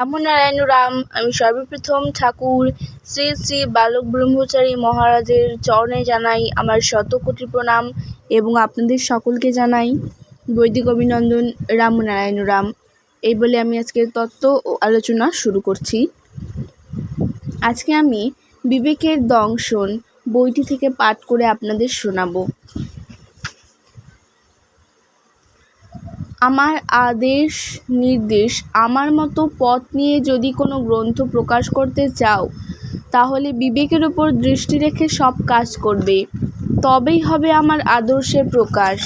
রামনারায়ণ রাম, আমি সর্বপ্রথম ঠাকুর, শ্রী শ্রী বালক ব্রহ্মচারী মহারাজের চরণে জানাই আমার শতকোটি প্রণাম এবং আপনাদের সকলকে জানাই বৈদিক অভিনন্দন রামনারায়ণ রাম। এই বলে আমি আজকের তত্ত্ব ও আলোচনা শুরু করছি। আজকে আমি বিবেকের দংশন বইটি থেকে পাঠ করে আপনাদের শোনাবো। আমার আদেশ নির্দেশ, আমার মতো পথ নিয়ে যদি কোনো গ্রন্থ প্রকাশ করতে চাও, তাহলে বিবেকের ওপর দৃষ্টি রেখে সব কাজ করবে। তবেই হবে আমার আদর্শের প্রকাশ।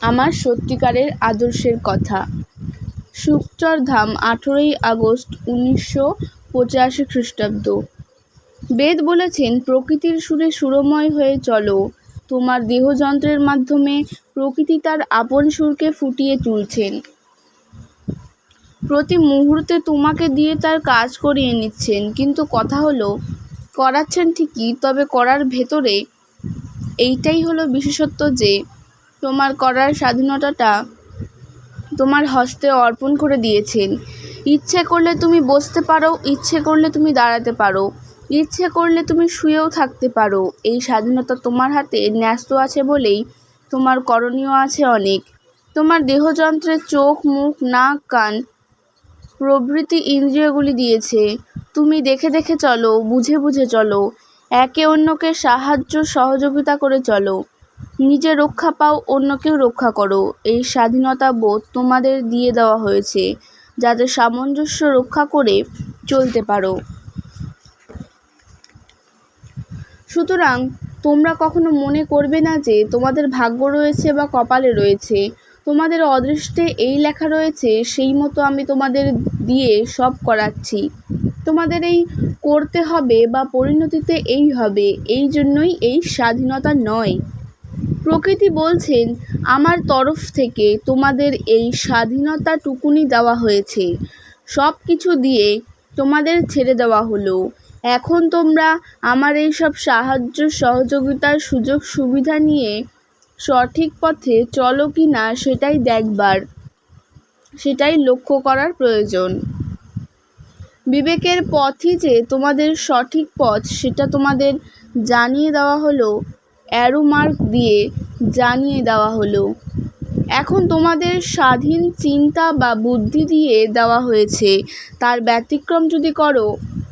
আমার সত্যিকারের আদর্শের কথা। শুকচরধাম আঠেরোই আগস্ট, উনিশশো পঁচাশি খ্রিস্টাব্দ। বেদ বলেছেন, প্রকৃতির সুরে সুরময় হয়ে চলো। তোমার দেহযন্ত্রের মাধ্যমে প্রকৃতি তার আপন সুরকে ফুটিয়ে তুলছেন। প্রতি মুহূর্তে তোমাকে দিয়ে তার কাজ করিয়ে নিচ্ছেন। কিন্তু কথা হলো, করাচ্ছেন ঠিকই, তবে করার ভেতরে এইটাই হলো বিশেষত্ব যে, তোমার করার স্বাধীনতাটা তোমার হস্তে অর্পণ করে দিয়েছেন। ইচ্ছে করলে তুমি বসতে পারো, ইচ্ছে করলে তুমি দাঁড়াতে পারো। ইচ্ছে করলে তুমি শুয়েও থাকতে পারো। এই স্বাধীনতা তোমার হাতে ন্যস্ত আছে বলেই তোমার করণীয় আছে অনেক। তোমার দেহযন্ত্রের চোখ, মুখ, নাক, কান প্রভৃতি ইন্দ্রিয়গুলি দিয়েছে। তুমি দেখে দেখে চলো, বুঝে বুঝে চলো। একে অন্যকে সাহায্য, সহযোগিতা করে চলো। নিজে রক্ষা পাও, অন্যকেও রক্ষা করো। এই স্বাধীনতা বোধ তোমাদের দিয়ে দেওয়া হয়েছে, যাতে সামঞ্জস্য রক্ষা করে চলতে পারো। সুতরাং তোমরা কখনো মনে করবে না যে তোমাদের ভাগ্য রয়েছে বা কপালে রয়েছে। তোমাদের অদৃষ্টে এই লেখা রয়েছে, সেই মতো আমি তোমাদের দিয়ে সব করাচ্ছি। তোমাদের এই করতে হবে বা পরিণতিতে এই হবে, এই জন্যই এই স্বাধীনতা নয়। প্রকৃতি বলছেন, আমার তরফ থেকে তোমাদের এই স্বাধীনতাটুকুনি দেওয়া হয়েছে। সব কিছু দিয়ে তোমাদের ছেড়ে দেওয়া হলো। এখন তোমরা আমার এই সব সাহায্য, সহযোগিতার সুযোগ, সুবিধা নিয়ে সঠিক পথে চলো কি না সেটাই দেখবার। সেটাই লক্ষ্য করার প্রয়োজন। বিবেকের পথই যে তোমাদের সঠিক পথ, সেটা তোমাদের জানিয়ে দেওয়া হলো অ্যারো মার্ক দিয়ে জানিয়ে দেওয়া হলো। এখন তোমাদের স্বাধীন চিন্তা বা বুদ্ধি দিয়ে দেওয়া হয়েছে। তার ব্যতিক্রম যদি করো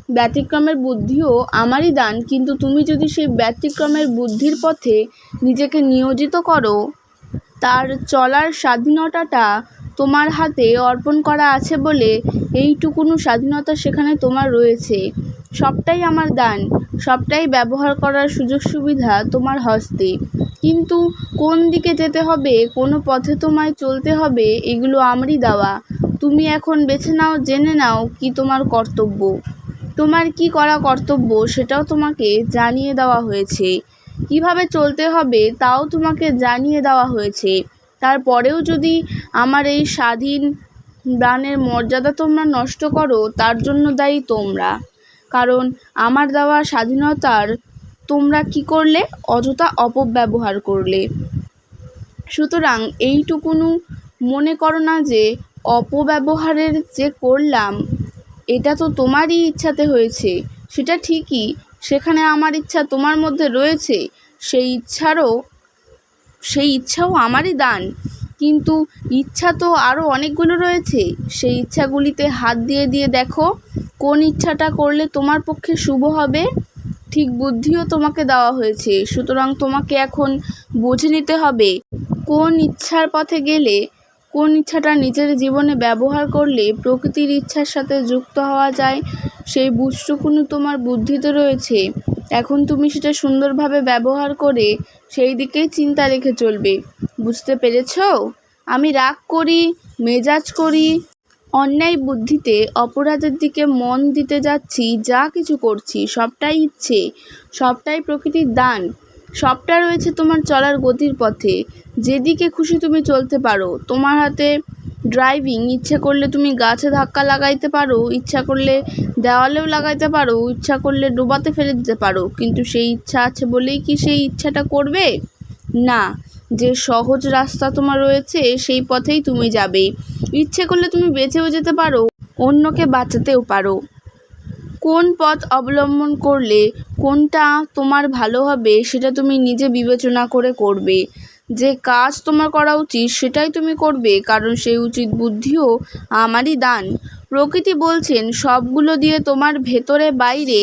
ব্যতিক্রমের বুদ্ধিও আমারই দান, কিন্তু তুমি যদি সেই ব্যতিক্রমের বুদ্ধির পথে নিজেকে নিয়োজিত করো, তার চলার স্বাধীনতাটা তোমার হাতে অর্পণ করা আছে বলে এইটুকুনো স্বাধীনতা সেখানে তোমার রয়েছে। সবটাই আমার দান, সবটাই ব্যবহার করার সুযোগ সুবিধা তোমার হস্তে। কিন্তু কোন দিকে যেতে হবে, কোনো পথে তোমায় চলতে হবে, এগুলো আমারই দেওয়া। তুমি এখন বেছে নাও, জেনে নাও কি তোমার কর্তব্য। তোমার কি করা কর্তব্য সেটাও তোমাকে জানিয়ে দেওয়া হয়েছে। কীভাবে চলতে হবে তাও তোমাকে জানিয়ে দেওয়া হয়েছে। তারপরেও যদি আমার এই স্বাধীন দানের মর্যাদা তোমরা নষ্ট করো, তার জন্য দায়ী তোমরা। কারণ আমার দেওয়া স্বাধীনতার তোমরা কি করলে? অযথা অপব্যবহার করলে। সুতরাং এইটুকুনু মনে করো না যে, অপব্যবহারের যে করলাম এটা তো তোমারই ইচ্ছাতে হয়েছে। সেটা ঠিকই, সেখানে আমার ইচ্ছা তোমার মধ্যে রয়েছে। সেই ইচ্ছারও, সেই ইচ্ছাও আমারই দান। কিন্তু ইচ্ছা তো আরও অনেকগুলো রয়েছে। সেই ইচ্ছাগুলিতে হাত দিয়ে দিয়ে দেখো, কোন ইচ্ছাটা করলে তোমার পক্ষে শুভ হবে? ঠিক বুদ্ধিও তোমাকে দেওয়া হয়েছে। সুতরাং তোমাকে এখন বুঝে নিতে হবে, কোন ইচ্ছার পথে গেলে কোন ইচ্ছাটা নিজের জীবনে ব্যবহার করলে প্রকৃতির ইচ্ছার সাথে যুক্ত হওয়া যায়, সেই বুঝটুকুনি তোমার বুদ্ধিতে রয়েছে। এখন তুমি সেটা সুন্দরভাবে ব্যবহার করে সেই দিকেই চিন্তা রেখে চলবে। বুঝতে পেরেছ? আমি রাগ করি, মেজাজ করি, অন্যায় বুদ্ধিতে অপরাধের দিকে মন দিতে যাচ্ছি, যা কিছু করছি, সবটাই ইচ্ছে, সবটাই প্রকৃতির দান। সবটা রয়েছে তোমার চলার গতির পথে। যেদিকে খুশি তুমি চলতে পারো। তোমার হাতে ড্রাইভিং ইচ্ছে করলে তুমি গাছে ধাক্কা লাগাইতে পারো, ইচ্ছা করলে দেওয়ালেও লাগাইতে পারো, ইচ্ছা করলে ডোবাতে ফেলে দিতে পারো। কিন্তু সেই ইচ্ছা আছে বলেই কি সেই ইচ্ছাটা করবে? না। যে সহজ রাস্তা তোমার রয়েছে, সেই পথেই তুমি যাবে। ইচ্ছে করলে তুমি বেঁচেও যেতে পারো, অন্যকে বাঁচাতেও পারো। কোন পথ অবলম্বন করলে কোনটা তোমার ভালো হবে সেটা তুমি নিজে বিবেচনা করে করবে। যে কাজ তোমার করা উচিত সেটাই তুমি করবে, কারণ সেই উচিত বুদ্ধিও আমারই দান। প্রকৃতি বলছেন, সবগুলো দিয়ে তোমার ভেতরে বাইরে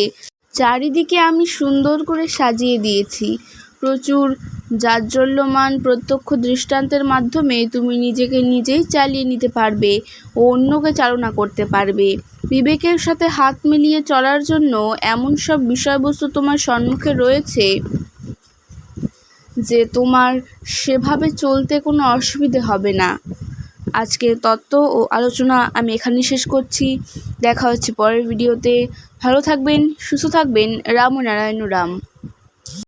চারিদিকে আমি সুন্দর করে সাজিয়ে দিয়েছি। প্রচুর জাজ্জল্যমান প্রত্যক্ষ দৃষ্টান্তের মাধ্যমে তুমি নিজেকে নিজেই চালিয়ে নিতে পারবে ও অন্যকে চালনা করতে পারবে। বিবেকের সাথে হাত মিলিয়ে চলার জন্য এমন সব বিষয়বস্তু তোমার সম্মুখে রয়েছে যে তোমার সেভাবে চলতে কোনো অসুবিধে হবে না। আজকে তত্ত্ব ও আলোচনা আমি এখানে শেষ করছি। দেখা হচ্ছে পরের ভিডিওতে। ভালো থাকবেন, সুস্থ থাকবেন। রাম ও নারায়ণ রাম।